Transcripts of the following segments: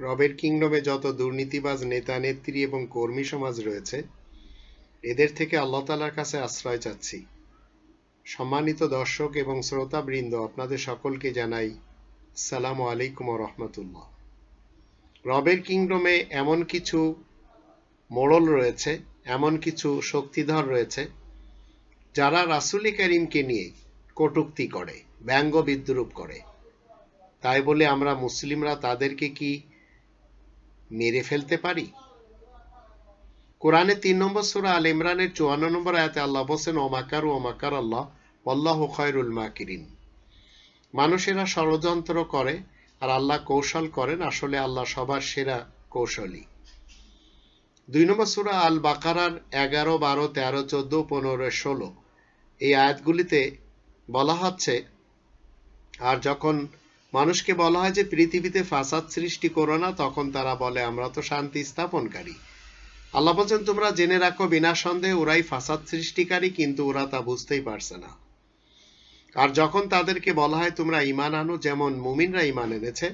রবের কিংডমে যত দুর্নীতিবাজ নেতা, নেত্রী এবং কর্মী সমাজ রয়েছে, এদের থেকে আল্লাহ তালার কাছে আশ্রয় চাচ্ছি। সম্মানিত দর্শক এবং শ্রোতাবৃন্দ, আপনাদের সকলকে জানাই সালাম আলাইকুম রহমতুল্লাহ। রবের কিংডমে এমন কিছু মোড়ল রয়েছে, এমন কিছু শক্তিধর রয়েছে, যারা রাসুলি করিমকে নিয়ে কটুক্তি করে, ব্যঙ্গ বিদ্রুপ করে। তাই বলে আমরা মুসলিমরা তাদেরকে কি মেরে ফেলতে পারি? কোরআনে তিন নম্বর সুরা আল ইমরানের চুয়ান্ন নম্বর আয়াতে আল্লাহ বলছেন, ওমাকার ওমাকার আল্লাহ আল্লাহ খয়রুল মাকিরিন। মানুষেরা ষড়যন্ত্র করে আর আল্লাহ কৌশল করেন, আসলে আল্লাহ সবার সেরা কৌশলী। দুই নম্বর সুরা আল বাকারার এগারো, বারো, তেরো, চোদ্দ, পনেরো, ষোলো এই আয়াতগুলিতে বলা হচ্ছে, আর যখন মানুষকে বলা হয় যে পৃথিবীতে ফাসাদ সৃষ্টি করো না, তখন তারা বলে, আমরা তো শান্তি স্থাপনকারী। আল্লাহ বলছেন, তোমরা জেনে রাখো, বিনা সন্দেহে ওরাই ফাসাদ সৃষ্টিকারী, কিন্তু ওরা তা বুঝতেই পারছে না। আর যখন তাদেরকে বলা হয়, তোমরা ইমান আনো, যেমন মুমিনরা ইমান এনেছে,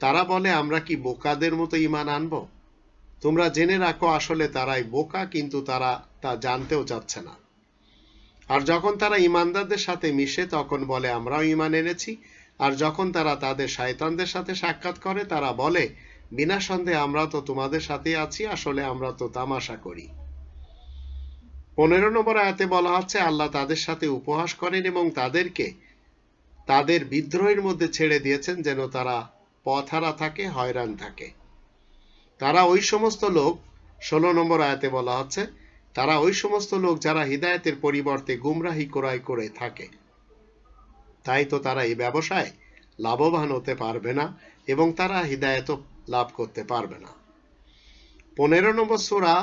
তারা বলে, আমরা কি বোকাদের মতো ইমান আনব? তোমরা জেনে রাখো, আসলে তারাই বোকা, কিন্তু তারা তা জানতেও চাচ্ছে না। আর যখন তারা ইমানদারদের সাথে মিশে, তখন বলে, আমরাও ইমান এনেছি আর যখন তারা তাদের শায়তানদের সাথে সাক্ষাৎ করে, তারা বলে, বিনা সন্দেহে আমরা তো তোমাদের সাথে আছি, আসলে আমরা তো তামাশা করি। পনেরো নম্বর আয়াতে বলা হচ্ছে আল্লাহ তাদের সাথে উপহাস করেন এবং তাদেরকে, তাদের বিদ্রোহের মধ্যে ছেড়ে দিয়েছেন যেন তারা পথহারা থাকে, হয়রান থাকে। তারা ওই সমস্ত লোক, ষোলো নম্বর আয়াতে বলা হচ্ছে তারা ওই সমস্ত লোক যারা হৃদায়তের পরিবর্তে গুমরাহি ক্রয় করে থাকে। তাই তো তারা এই ব্যবসায় লাভবান হতে পারবে না এবং তারা হৃদায়ত লাভ করতে পারবে না। পনেরো নম্বর সুরা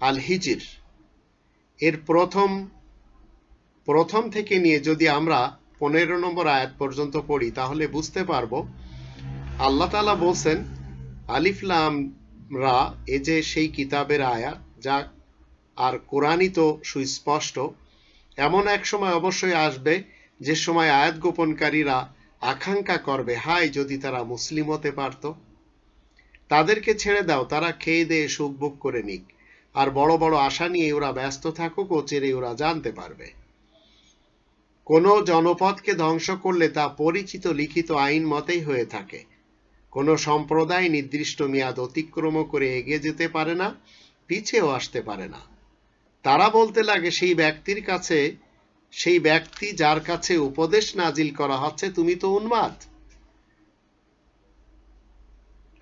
আল হিজির এর প্রথম প্রথম থেকে নিয়ে যদি আমরা পনেরো নম্বর আয়াত পর্যন্ত পড়ি, তাহলে বুঝতে পারব আল্লাহ তালা বলছেন আলিফলাম রা, এ যে সেই কিতাবের আয়াত, যা আর কোরআনই তো সুস্পষ্ট, এমন এক সময় অবশ্যই আসবে যে সময় আয়াত গোপনকারীরা আকাঙ্ক্ষা করবে, হাই, যদি তারা মুসলিম হতে পারত, তাদেরকে ছেড়ে দাও, তারা খেয়ে দিয়ে সুখ ভোগ করে নিক। আর বড় বড় আশা নিয়ে ওরা ব্যস্ত থাকুক ও চেরে ওরা জানতে পারবে। কোনো জনপদকে ধ্বংস করলে তা পরিচিত লিখিত আইন মতেই হয়ে থাকে। কোনো সম্প্রদায় নির্দিষ্ট মেয়াদ অতিক্রম করে এগিয়ে যেতে পারে না, পিছেও আসতে পারে না। তারা বলতে লাগে, সেই ব্যক্তির কাছে সেই ব্যক্তি যার কাছে উপদেশ নাজিল করা হচ্ছে, তুমি তো উন্মাদ।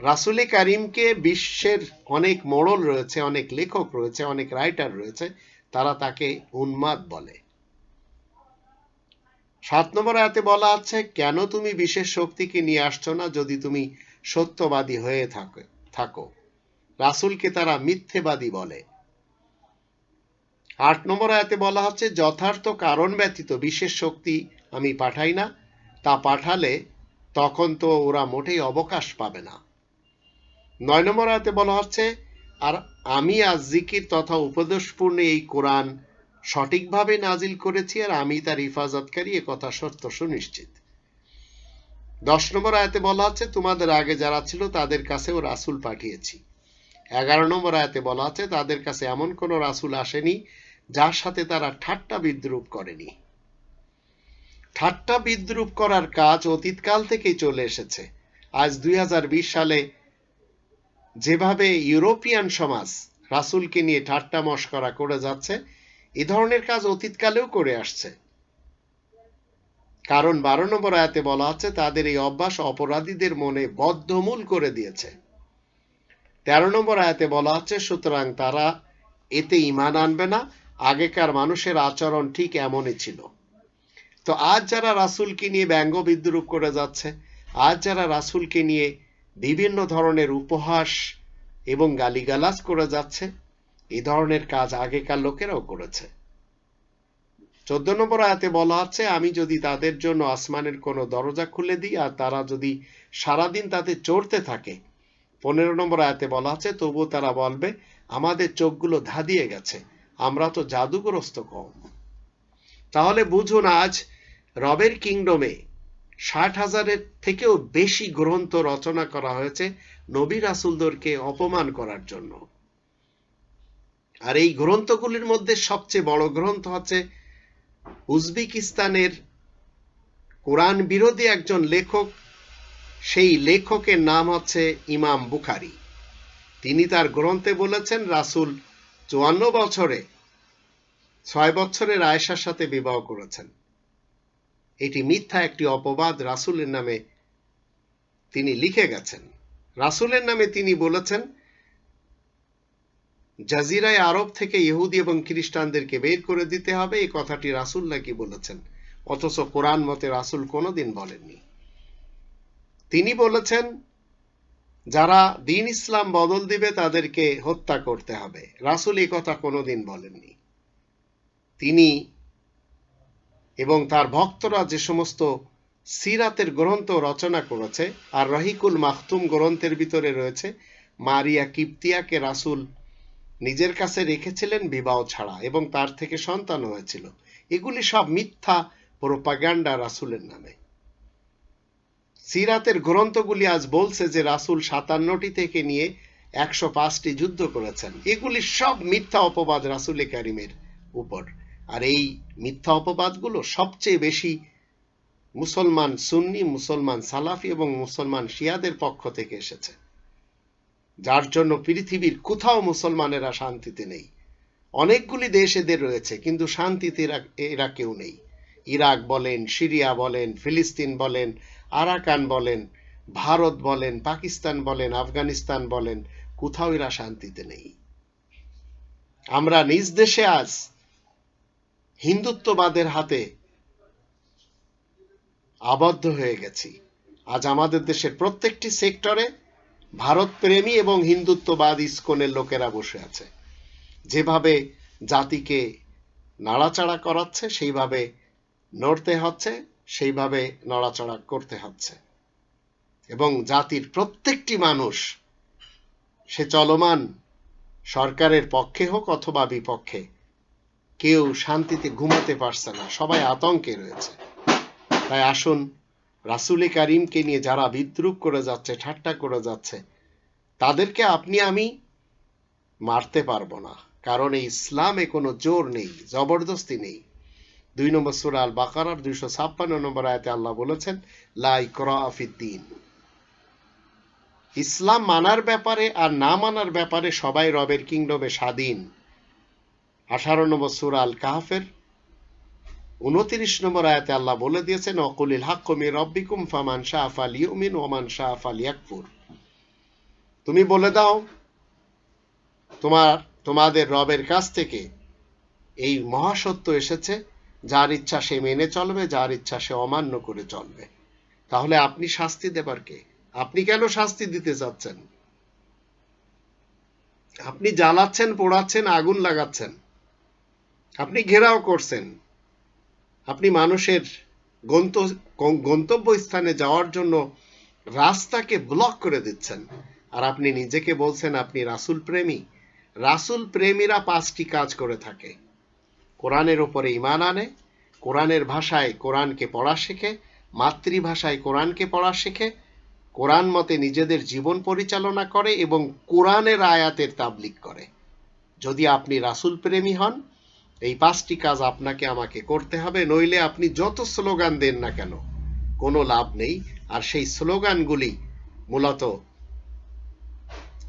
রাসুলে কারিমকে বিশ্বের অনেক মোড়ল রয়েছে, অনেক লেখক রয়েছে, অনেক রাইটার রয়েছে, তারা তাকে উন্মাদ বলে। সাত নম্বর আয়াতে বলা আছে, কেন তুমি বিশেষ শক্তিকে নিয়ে আসছো না যদি তুমি সত্যবাদী হয়ে থাকো থাকো? রাসুলকে তারা মিথ্যেবাদী বলে। আট নম্বর আয়াতে বলা হচ্ছে, যথার্থ কারণ ব্যতীত বিশেষ শক্তি আমি পাঠাই না, তা পাঠালে তখন তো ওরা মোটেই অবকাশ পাবে না। নয় নম্বর আয়াতে বলা হচ্ছে, আর আমি আজ জিকির তথা উপদেশপূর্ণ এই কোরআন সঠিকভাবে নাজিল করেছি আর আমি তার হিফাজতকারী কথা সত্য সুনিশ্চিত। দশ নম্বর আয়াতে বলা হচ্ছে, তোমাদের আগে যারা ছিল তাদের কাছেও রাসুল পাঠিয়েছি। এগারো নম্বর আয়াতে বলা আছে তাদের কাছে এমন কোন রাসুল আসেনি যার সাথে তারা ঠাট্টা বিদ্রুপ করেনি। ঠাট্টা বিদ্রুপ করার কাজ অতীতকাল থেকেই চলে এসেছে। আজ দুই সালে যেভাবে ইউরোপিয়ান সমাজ রাসুলকে নিয়ে ঠাট্টা মস্করা করে যাচ্ছে, এ ধরনের কাজ অতীতকালেও করে আসছে। কারণ বারো নম্বর আয়াতে বলা আছে, তাদের এই অভ্যাস অপরাধীদের মনে বদ্ধমূল করে দিয়েছে। তেরো নম্বর আয়াতে বলা হচ্ছে সুতরাং তারা এতে ইমান আনবে না আগেকার মানুষের আচরণ ঠিক এমনই ছিল। তো আজ যারা রাসুলকে নিয়ে ব্যঙ্গ বিদ্রুপ করে যাচ্ছে, আজ যারা রাসুলকে নিয়ে বিভিন্ন ধরনের উপহাস এবং গালিগালাজ করে যাচ্ছে এই ধরনের কাজ আগেকার লোকেরাও করেছে। চোদ্দ নম্বর আয়াতে বলা হচ্ছে আমি যদি তাদের জন্য আসমানের কোনো দরজা খুলে দিই আর তারা যদি সারাদিন তাতে চড়তে থাকে। পনেরো নম্বর আয়াতে বলা আছে, তবুও তারা বলবে, আমাদের চোখগুলো ধাঁধিয়ে গেছে আমরা তো জাদুগ্রস্ত কম। তাহলে বুঝুন আজ রবের কিংডমে ষাট হাজারের থেকেও বেশি গ্রন্থ রচনা করা হয়েছে নবী রাসুলদেরকে অপমান করার জন্য। আর এই গ্রন্থগুলির মধ্যে সবচেয়ে বড় গ্রন্থ হচ্ছে উজবেকিস্তানের কোরআন বিরোধী একজন লেখক। সেই লেখকের নাম হচ্ছে ইমাম বুখারি। তিনি তার গ্রন্থে বলেছেন, রাসুল চুয়ান্ন বছরে, ছয় বছরের আয়েশার সাথে বিবাহ করেছেন। এটি মিথ্যা, একটি অপবাদ, রাসুলের নামে তিনি লিখে গেছেন। রাসুলের নামে তিনি বলেছেন, জাজিরায় আরব থেকে ইহুদি এবং খ্রিস্টানদেরকে বের করে দিতে হবে। এই কথাটি রাসুল নাকি বলেছেন? অথচ কোরআন মতে রাসুল কোনোদিন বলেননি। তিনি বলেছেন যারা দিন ইসলাম বদল দিবে তাদেরকে হত্যা করতে হবে। রাসুল এই কথা কোনোদিন বলেননি। তিনি এবং তার ভক্তরা যে সমস্ত সিরাতের গ্রন্থ রচনা করেছে আর রহিকুল মাহতুম গ্রন্থের ভিতরে রয়েছে, মারিয়া কিপ্তিয়াকে রাসুল নিজের কাছে রেখেছিলেন বিবাহ ছাড়া এবং তার থেকে সন্তান হয়েছিল। এগুলি সব মিথ্যা প্রোপাগান্ডা রাসুলের নামে। সিরাতের গ্রন্থগুলি আজ বলছে যে রাসুল সাতান্নটি থেকে নিয়ে একশো পাঁচটি যুদ্ধ করেছেন। এগুলি সব মিথ্যা অপবাদ রাসুল কারিমের উপর। আর এই মিথ্যা অপবাদগুলো সবচেয়ে বেশি মুসলমান সুন্নি, মুসলমান সালাফি এবং মুসলমান শিয়াদের পক্ষ থেকে এসেছে। যার জন্য পৃথিবীর কোথাও মুসলমানেরা শান্তিতে নেই। অনেকগুলি দেশ এদের রয়েছে, কিন্তু শান্তিতে এরা এরা কেউ নেই। ইরাক বলেন, সিরিয়া বলেন, ফিলিস্তিন বলেন আরাকান বলেন, ভারত বলেন, পাকিস্তান বলেন, আফগানিস্তান বলেন, কোথাও এরা শান্তিতে নেই। আমরা নিজ দেশে আজ হিন্দুত্ববাদের হাতে আবদ্ধ হয়ে গেছি। আজ আমাদের দেশের প্রত্যেকটি সেক্টরে ভারত প্রেমী এবং হিন্দুত্ববাদ ইস্কনের লোকেরা বসে আছে। যেভাবে জাতিকে নাড়াচাড়া করাচ্ছে, সেইভাবে নড়তে হচ্ছে সেইভাবে নড়াচড়া করতে হচ্ছে। এবং জাতির প্রত্যেকটি মানুষ, সে চলমান সরকারের পক্ষে হোক অথবা বিপক্ষে, কেউ শান্তিতে ঘুমাতে পারছে না, সবাই আতঙ্কে রয়েছে। তাই আসুন, রাসুলে কারিমকে নিয়ে যারা বিদ্রুপ করে যাচ্ছে, ঠাট্টা করে যাচ্ছে, তাদেরকে আপনি, আমি মারতে পারব না। কারণ এই ইসলামে কোনো জোর নেই, জবরদস্তি নেই। দুই নম্বর সুরা আল বাকারার দুইশো ছাপ্পান্ন নম্বর আয়তে আল্লাহ বলেছেন লাই দিন। ইসলাম মানার ব্যাপারে আর না মানার ব্যাপারে সবাই রবের কিংডমে স্বাধীন। আঠারো নম্বর সুরা আল কাহাফের উনত্রিশ নম্বর আয়াতে আল্লাহ বলে দিয়েছেন, অকুলিল হাক্কমি রব্বিকুম ফামান শাহ আফাল ইউমিন ওমান শাহ আফাল ইয়াকফুর তুমি বলে দাও, তোমার, তোমাদের রবের কাছ থেকে এই মহাসত্য এসেছে যার ইচ্ছা সে মেনে চলবে, যার ইচ্ছা সে অমান্য করে চলবে। তাহলে আপনি শাস্তি দেবার কে? আপনি কেন শাস্তি দিতে চাচ্ছেন আপনি জ্বালাচ্ছেন, পোড়াচ্ছেন, আগুন লাগাচ্ছেন। আপনি ঘেরাও করছেন। আপনি মানুষের গন্তব্য স্থানে যাওয়ার জন্য রাস্তাকে ব্লক করে দিচ্ছেন। আর আপনি নিজেকে বলছেন, আপনি রাসুল প্রেমী। রাসুল প্রেমীরা পাঁচটি কাজ করে থাকে। কোরআনের ওপরে ইমান আনে, কোরআনের ভাষায় কোরআনকে পড়া শেখে, মাতৃভাষায় কোরআনকে পড়া শেখে, কোরআন মতে নিজেদের জীবন পরিচালনা করে এবং কোরআনের আয়াতের তাবলিক করে। যদি আপনি রাসুল প্রেমী হন, এই পাঁচটি কাজ আপনাকে আমাকে করতে হবে, নইলে আপনি যত স্লোগান দেন না কেন, কোনো লাভ নেই। আর সেই স্লোগানগুলি মূলত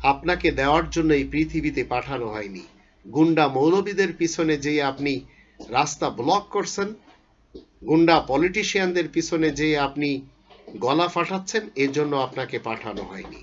আপনাকে দেওয়ার জন্য এই পৃথিবীতে পাঠানো হয়নি। গুন্ডা মৌলবীদের পিছনে যে আপনি রাস্তা ব্লক করছেন, গুন্ডা পলিটিশিয়ানদের পিছনে যে আপনি গলা ফাটাচ্ছেন, এর জন্য আপনাকে পাঠানো হয়নি।